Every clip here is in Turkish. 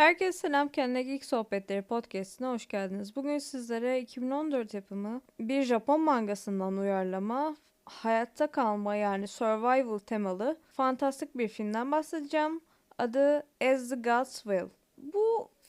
Herkese selam, Kendine Geek Sohbetleri podcastine hoş geldiniz. Bugün sizlere 2014 yapımı bir Japon mangasından uyarlama, hayatta kalma yani survival temalı fantastik bir filmden bahsedeceğim. Adı As the Gods Will.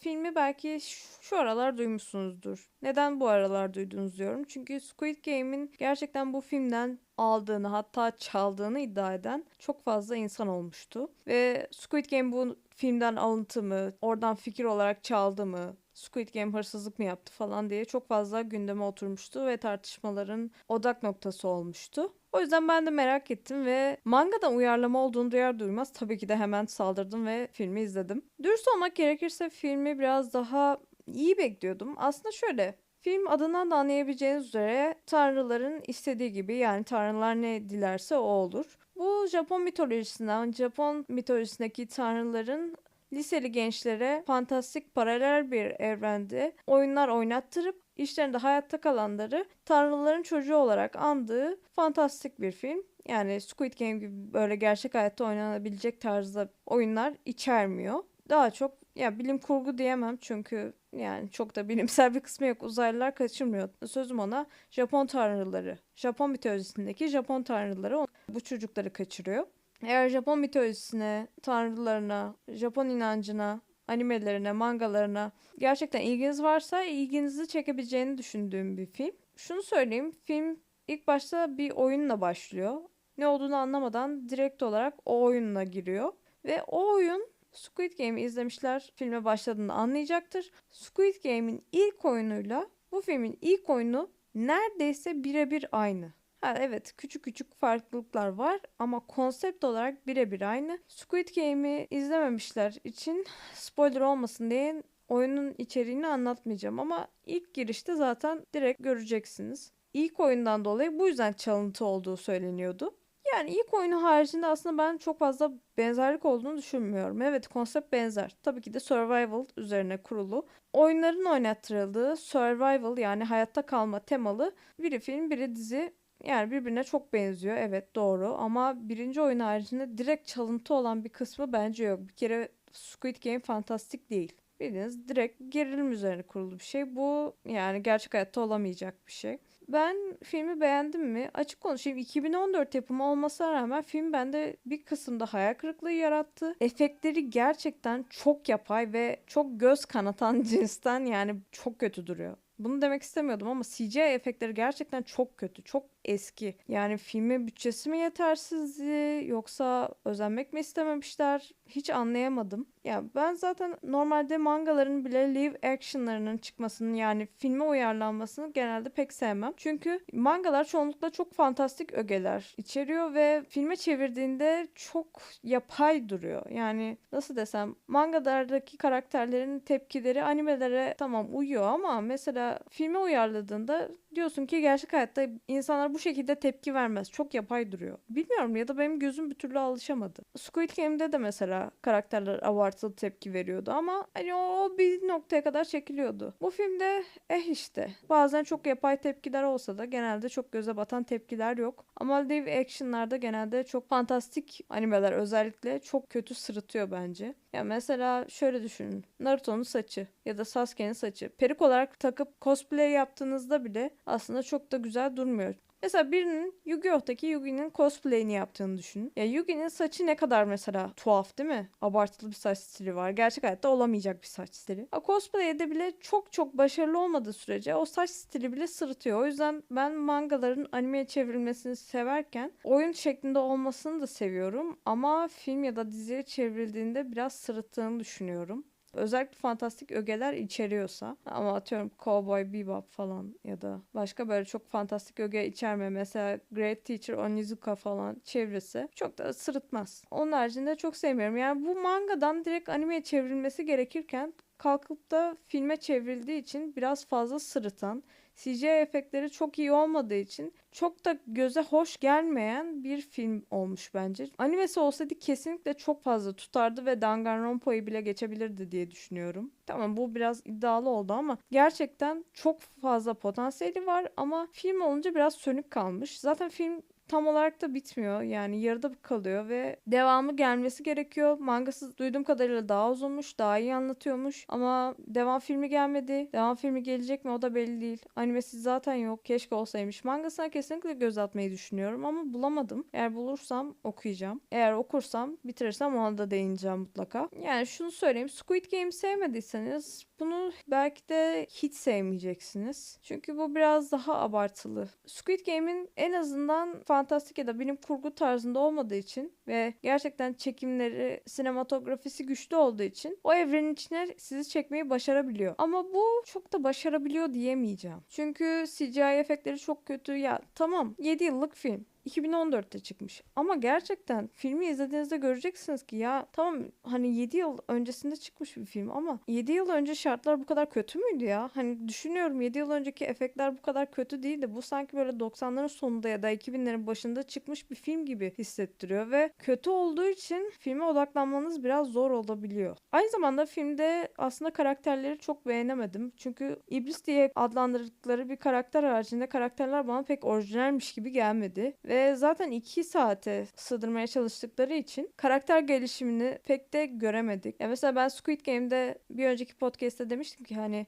Filmi belki şu aralar duymuşsunuzdur. Neden bu aralar duydunuz diyorum. Çünkü Squid Game'in gerçekten bu filmden aldığını hatta çaldığını iddia eden çok fazla insan olmuştu. Ve Squid Game bu filmden alıntı mı, oradan fikir olarak çaldı mı, Squid Game hırsızlık mı yaptı falan diye çok fazla gündeme oturmuştu ve tartışmaların odak noktası olmuştu. O yüzden ben de merak ettim ve mangadan uyarlama olduğunu duyar duymaz tabii ki de hemen saldırdım ve filmi izledim. Dürüst olmak gerekirse filmi biraz daha iyi bekliyordum. Aslında şöyle Film adından da anlayabileceğiniz üzere tanrıların istediği gibi yani tanrılar ne dilerse o olur. Bu Japon mitolojisinden, Japon mitolojisindeki tanrıların liseli gençlere fantastik paralel bir evrende oyunlar oynattırıp işlerinde hayatta kalanları tanrıların çocuğu olarak andığı fantastik bir film. Yani Squid Game gibi böyle gerçek hayatta oynanabilecek tarzda oyunlar içermiyor. Daha çok ya bilim kurgu diyemem çünkü yani çok da bilimsel bir kısmı yok. Uzaylılar kaçırmıyor. Sözüm ona Japon tanrıları. Japon mitolojisindeki Japon tanrıları bu çocukları kaçırıyor. Eğer Japon mitolojisine, tanrılarına, Japon inancına, animelerine, mangalarına gerçekten ilginiz varsa ilginizi çekebileceğini düşündüğüm bir film. Şunu söyleyeyim, film ilk başta bir oyunla başlıyor. Ne olduğunu anlamadan direkt olarak o oyunla giriyor. Ve o oyun Squid Game'i izlemişler filme başladığını anlayacaktır. Squid Game'in ilk oyunuyla bu filmin ilk oyunu neredeyse birebir aynı. Ha, evet küçük küçük farklılıklar var ama konsept olarak birebir aynı. Squid Game'i izlememişler için spoiler olmasın diye oyunun içeriğini anlatmayacağım ama ilk girişte zaten direkt göreceksiniz. İlk oyundan dolayı bu yüzden çalıntı olduğu söyleniyordu. Yani ilk oyunu haricinde aslında ben çok fazla benzerlik olduğunu düşünmüyorum. Evet konsept benzer. Tabii ki de survival üzerine kurulu. Oyunların oynattırıldığı survival yani hayatta kalma temalı biri film biri dizi yani birbirine çok benziyor. Evet doğru ama birinci oyun haricinde direkt çalıntı olan bir kısmı bence yok. Bir kere Squid Game fantastik değil. Bildiğiniz direkt gerilim üzerine kurulu bir şey. Bu yani gerçek hayatta olamayacak bir şey. Ben filmi beğendim mi? Açık konuşayım 2014 yapımı olmasına rağmen film bende bir kısımda hayal kırıklığı yarattı. Efektleri gerçekten çok yapay ve çok göz kanatan cinsten yani çok kötü duruyor. Bunu demek istemiyordum ama CGI efektleri gerçekten çok kötü. Çok eski. Yani filmin bütçesi mi yetersizdi yoksa özenmek mi istememişler? Hiç anlayamadım. Ya ben zaten normalde mangaların bile live action'larının çıkmasını yani filme uyarlanmasını genelde pek sevmem. Çünkü mangalar çoğunlukla çok fantastik ögeler içeriyor ve filme çevirdiğinde çok yapay duruyor. Yani nasıl desem mangalardaki karakterlerin tepkileri animelere tamam uyuyor ama mesela filme uyarladığında diyorsun ki gerçek hayatta insanlar bu şekilde tepki vermez. Çok yapay duruyor. Bilmiyorum ya da benim gözüm bir türlü alışamadı. Squid Game'de de mesela karakterler abartılı tepki veriyordu ama hani o bir noktaya kadar çekiliyordu. Bu filmde eh işte bazen çok yapay tepkiler olsa da genelde çok göze batan tepkiler yok. Ama live action'larda genelde çok fantastik animeler özellikle çok kötü sırıtıyor bence. Ya mesela şöyle düşünün. Naruto'nun saçı ya da Sasuke'nin saçı. Perik olarak takıp cosplay yaptığınızda bile aslında çok da güzel durmuyor. Mesela birinin Yu-Gi-Oh'taki Yugi'nin cosplay'ini yaptığını düşün. Ya Yugi'nin saçı ne kadar mesela tuhaf değil mi? Abartılı bir saç stili var. Gerçek hayatta olamayacak bir saç stili. A cosplay'de bile çok çok başarılı olmadığı sürece o saç stili bile sırıtıyor. O yüzden ben mangaların animeye çevrilmesini severken oyun şeklinde olmasını da seviyorum. Ama film ya da diziye çevrildiğinde biraz sırıttığını düşünüyorum. Özellikle fantastik ögeler içeriyorsa ama atıyorum Cowboy Bebop falan ya da başka böyle çok fantastik öge içerme mesela Great Teacher Onizuka falan çevresi çok da sırıtmaz. Onun haricinde çok sevmiyorum. Yani bu mangadan direkt animeye çevrilmesi gerekirken kalkıp da filme çevrildiği için biraz fazla sırıtan CGI efektleri çok iyi olmadığı için çok da göze hoş gelmeyen bir film olmuş bence. Animesi olsaydı kesinlikle çok fazla tutardı ve Danganronpa'yı bile geçebilirdi diye düşünüyorum. Tamam bu biraz iddialı oldu ama gerçekten çok fazla potansiyeli var ama film olunca biraz sönük kalmış. Zaten film tam olarak da bitmiyor. Yani yarıda kalıyor ve devamı gelmesi gerekiyor. Mangası duyduğum kadarıyla daha uzunmuş, daha iyi anlatıyormuş ama devam filmi gelmedi. Devam filmi gelecek mi o da belli değil. Animesi zaten yok. Keşke olsaymış. Mangasına kesinlikle göz atmayı düşünüyorum ama bulamadım. Eğer bulursam okuyacağım. Eğer okursam, bitirirsem ona da değineceğim mutlaka. Yani şunu söyleyeyim. Squid Game'i sevmediyseniz bunu belki de hiç sevmeyeceksiniz. Çünkü bu biraz daha abartılı. Squid Game'in en azından fantastik ya da bilim kurgu tarzında olmadığı için ve gerçekten çekimleri, sinematografisi güçlü olduğu için o evrenin içine sizi çekmeyi başarabiliyor. Ama bu çok da başarabiliyor diyemeyeceğim. Çünkü CGI efektleri çok kötü. Ya tamam 7 yıllık film. 2014'te çıkmış. Ama gerçekten filmi izlediğinizde göreceksiniz ki ya tamam hani 7 yıl öncesinde çıkmış bir film ama 7 yıl önce şartlar bu kadar kötü müydü ya? Hani düşünüyorum 7 yıl önceki efektler bu kadar kötü değildi. Bu sanki böyle 90'ların sonunda ya da 2000'lerin başında çıkmış bir film gibi hissettiriyor ve kötü olduğu için filme odaklanmanız biraz zor olabiliyor. Aynı zamanda filmde aslında karakterleri çok beğenemedim. Çünkü iblis diye adlandırdıkları bir karakter haricinde karakterler bana pek orijinalmiş gibi gelmedi. Ve zaten 2 saate sığdırmaya çalıştıkları için karakter gelişimini pek de göremedik. Ya mesela ben Squid Game'de bir önceki podcast'te demiştim ki hani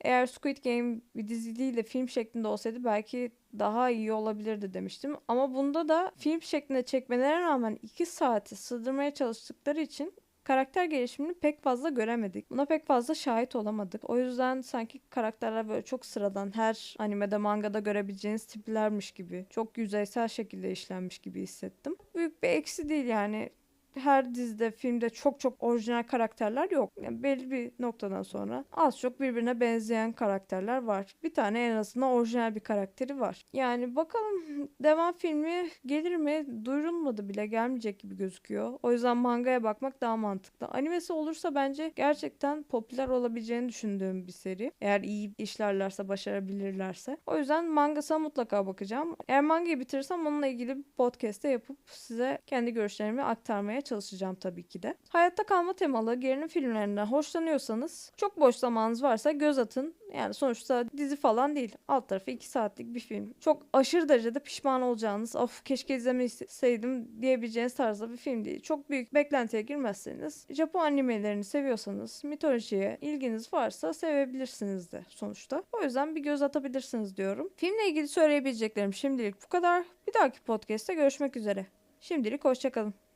eğer Squid Game bir dizi değil de film şeklinde olsaydı belki daha iyi olabilirdi demiştim. Ama bunda da film şeklinde çekmelerine rağmen 2 saati sığdırmaya çalıştıkları için karakter gelişimini pek fazla göremedik. Buna pek fazla şahit olamadık. O yüzden sanki karakterler böyle çok sıradan her animede mangada görebileceğiniz tiplermiş gibi. Çok yüzeysel şekilde işlenmiş gibi hissettim. Büyük bir eksi değil yani her dizide, filmde çok çok orijinal karakterler yok. Yani belli bir noktadan sonra az çok birbirine benzeyen karakterler var. Bir tane en azından orijinal bir karakteri var. Yani bakalım devam filmi gelir mi? Duyurulmadı bile gelmeyecek gibi gözüküyor. O yüzden mangaya bakmak daha mantıklı. Animesi olursa bence gerçekten popüler olabileceğini düşündüğüm bir seri. Eğer iyi işlerlerse, başarabilirlerse. O yüzden mangasına mutlaka bakacağım. Eğer mangayı bitirirsem onunla ilgili bir podcast'te yapıp size kendi görüşlerimi aktarmaya çalışacağım tabii ki de. Hayatta kalma temalı gerilim filmlerinden hoşlanıyorsanız çok boş zamanınız varsa göz atın. Yani sonuçta dizi falan değil. Alt tarafı 2 saatlik bir film. Çok aşırı derecede pişman olacağınız, of keşke izlemeseydim diyebileceğiniz tarzda bir film değil. Çok büyük beklentiye girmezseniz, Japon animelerini seviyorsanız, mitolojiye ilginiz varsa sevebilirsiniz de sonuçta. O yüzden bir göz atabilirsiniz diyorum. Filmle ilgili söyleyebileceklerim şimdilik bu kadar. Bir dahaki podcast'te görüşmek üzere. Şimdilik hoşçakalın.